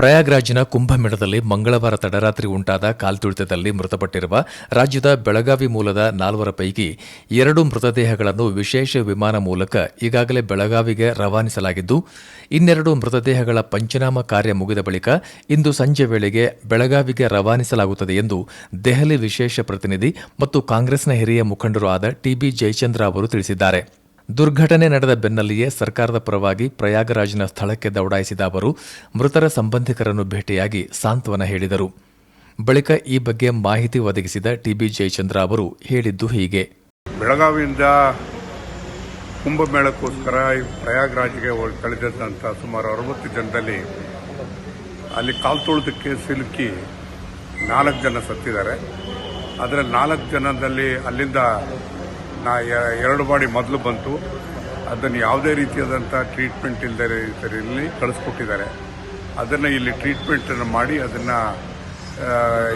ಪ್ರಯಾಗ್ರಾಜ್ನ ಕುಂಭಮೇಳದಲ್ಲಿ ಮಂಗಳವಾರ ತಡರಾತ್ರಿ ಉಂಟಾದ ಕಾಲ್ತುಳಿತದಲ್ಲಿ ಮೃತಪಟ್ಟಿರುವ ರಾಜ್ಯದ ಬೆಳಗಾವಿ ಮೂಲದ ನಾಲ್ವರ ಪೈಕಿ ಎರಡು ಮೃತದೇಹಗಳನ್ನು ವಿಶೇಷ ವಿಮಾನ ಮೂಲಕ ಈಗಾಗಲೇ ಬೆಳಗಾವಿಗೆ ರವಾನಿಸಲಾಗಿದ್ದು, ಇನ್ನೆರಡು ಮೃತದೇಹಗಳ ಪಂಚನಾಮ ಕಾರ್ಯ ಮುಗಿದ ಬಳಿಕ ಇಂದು ಸಂಜೆ ವೇಳೆಗೆ ಬೆಳಗಾವಿಗೆ ರವಾನಿಸಲಾಗುತ್ತದೆ ಎಂದು ದೆಹಲಿ ವಿಶೇಷ ಪ್ರತಿನಿಧಿ ಮತ್ತು ಕಾಂಗ್ರೆಸ್ನ ಹಿರಿಯ ಮುಖಂಡರೂ ಆದ ಟಿಬಿ ಜಯಚಂದ್ರ ಅವರು ತಿಳಿಸಿದ್ದಾರೆ. ದುರ್ಘಟನೆ ನಡೆದ ಬೆನ್ನಲ್ಲಿಯೇ ಸರ್ಕಾರದ ಪರವಾಗಿ ಪ್ರಯಾಗರಾಜ್ನ ಸ್ಥಳಕ್ಕೆ ದೌಡಾಯಿಸಿದ ಅವರು, ಮೃತರ ಸಂಬಂಧಿಕರನ್ನು ಭೇಟಿಯಾಗಿ ಸಾಂತ್ವನ ಹೇಳಿದರು. ಬಳಿಕ ಈ ಬಗ್ಗೆ ಮಾಹಿತಿ ಒದಗಿಸಿದ ಟಿಬಿ ಜಯಚಂದ್ರ ಅವರು ಹೇಳಿದ್ದು ಹೀಗೆ. ಬೆಳಗಾವಿಯಿಂದ ಕುಂಭಮೇಳಕ್ಕೋಸ್ಕರ ಪ್ರಯಾಗ್ರಾಜ್ಗೆ ಕಳೆದಂಥ ಸುಮಾರು ಅರವತ್ತು ಜನರಲ್ಲಿ ಅಲ್ಲಿ ಕಾಲ್ತುಳಿದಕ್ಕೆ ಸಿಲುಕಿ ನಾಲ್ಕು ಜನ ಸತ್ತಿದ್ದಾರೆ. ಅದರಲ್ಲಿ ನಾಲ್ಕು ಜನದಲ್ಲಿ ಅಲ್ಲಿಂದ ನಾ ಎರಡು ಬಾಡಿ ಮೊದಲು ಬಂತು. ಅದನ್ನು ಯಾವುದೇ ರೀತಿಯಾದಂಥ ಟ್ರೀಟ್ಮೆಂಟ್ ಇಲ್ಲದೆ ಇದರಲ್ಲಿ ಕಳಿಸ್ಕೊಟ್ಟಿದ್ದಾರೆ. ಅದನ್ನು ಇಲ್ಲಿ ಟ್ರೀಟ್ಮೆಂಟನ್ನು ಮಾಡಿ ಅದನ್ನು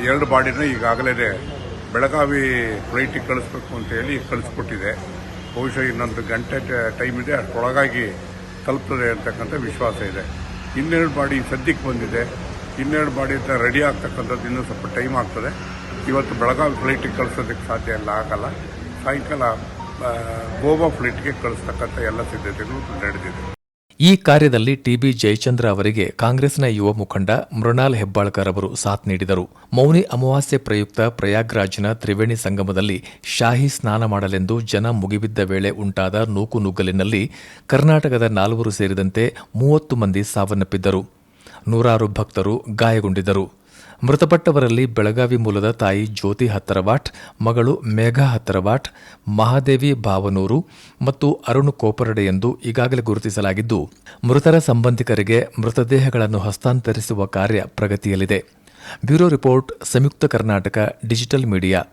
ಎರಡು ಬಾಡಿನ ಈಗಾಗಲೇ ಬೆಳಗಾವಿ ಫ್ಲೈಟಿಗೆ ಕಳಿಸ್ಬೇಕು ಅಂತ ಹೇಳಿ ಕಳಿಸ್ಕೊಟ್ಟಿದೆ. ಬಹುಶಃ ಇನ್ನೊಂದು ಗಂಟೆ ಟೈಮ್ ಇದೆ, ಅಷ್ಟರೊಳಗಾಗಿ ತಲುಪ್ತದೆ ಅಂತಕ್ಕಂಥ ವಿಶ್ವಾಸ ಇದೆ. ಇನ್ನೆರಡು ಬಾಡಿ ಸದ್ಯಕ್ಕೆ ಬಂದಿದೆ. ಇನ್ನೆರಡು ಬಾಡಿ ಅಂತ ರೆಡಿ ಆಗ್ತಕ್ಕಂಥದ್ದು ಇನ್ನೂ ಸ್ವಲ್ಪ ಟೈಮ್ ಆಗ್ತದೆ. ಇವತ್ತು ಬೆಳಗಾವಿ ಫ್ಲೈಟಿಗೆ ಕಳಿಸೋದಕ್ಕೆ ಸಾಧ್ಯ ಇಲ್ಲ ಆಗಲ್ಲ. ಸಾಯಂಕಾಲ ಗೋವಾ ಫ್ಲೈಟ್ಗೆ ಕಳಿಸ್ತಕ್ಕಂಥ ಎಲ್ಲ ಸಿದ್ಧತೆಗಳು ನಡೆದಿದೆ. ಈ ಕಾರ್ಯದಲ್ಲಿ ಟಿಬಿ ಜಯಚಂದ್ರ ಅವರಿಗೆ ಕಾಂಗ್ರೆಸ್ನ ಯುವ ಮುಖಂಡ ಮೃಣಾಲ್ ಹೆಬ್ಬಾಳ್ಕರ್ ಅವರು ಸಾಥ್ ನೀಡಿದರು. ಮೌನಿ ಅಮಾವಾಸ್ಯೆ ಪ್ರಯುಕ್ತ ಪ್ರಯಾಗ್ರಾಜ್ನ ತ್ರಿವೇಣಿ ಸಂಗಮದಲ್ಲಿ ಶಾಹಿ ಸ್ನಾನ ಮಾಡಲೆಂದು ಜನ ಮುಗಿಬಿದ್ದ ವೇಳೆ ಉಂಟಾದ ನೂಕುನುಗ್ಗಲಿನಲ್ಲಿ ಕರ್ನಾಟಕದ ನಾಲ್ವರು ಸೇರಿದಂತೆ ಮೂವತ್ತು ಮಂದಿ ಸಾವನ್ನಪ್ಪಿದ್ದರು. ನೂರಾರು ಭಕ್ತರು ಗಾಯಗೊಂಡಿದ್ದರು. ಮೃತಪಟ್ಟವರಲ್ಲಿ ಬೆಳಗಾವಿ ಮೂಲದ ತಾಯಿ ಜ್ಯೋತಿ ಹತ್ತರವಾಟ್, ಮಗಳು ಮೇಘಾ ಹತ್ತರವಾಟ್, ಮಹಾದೇವಿ ಭಾವನೂರು ಮತ್ತು ಅರುಣ್ ಕೋಪರಡೆ ಎಂದು ಈಗಾಗಲೇ ಗುರುತಿಸಲಾಗಿದ್ದು, ಮೃತರ ಸಂಬಂಧಿಕರಿಗೆ ಮೃತದೇಹಗಳನ್ನು ಹಸ್ತಾಂತರಿಸುವ ಕಾರ್ಯ ಪ್ರಗತಿಯಲ್ಲಿದೆ. Bureau report, Samyukta Karnataka, digital media.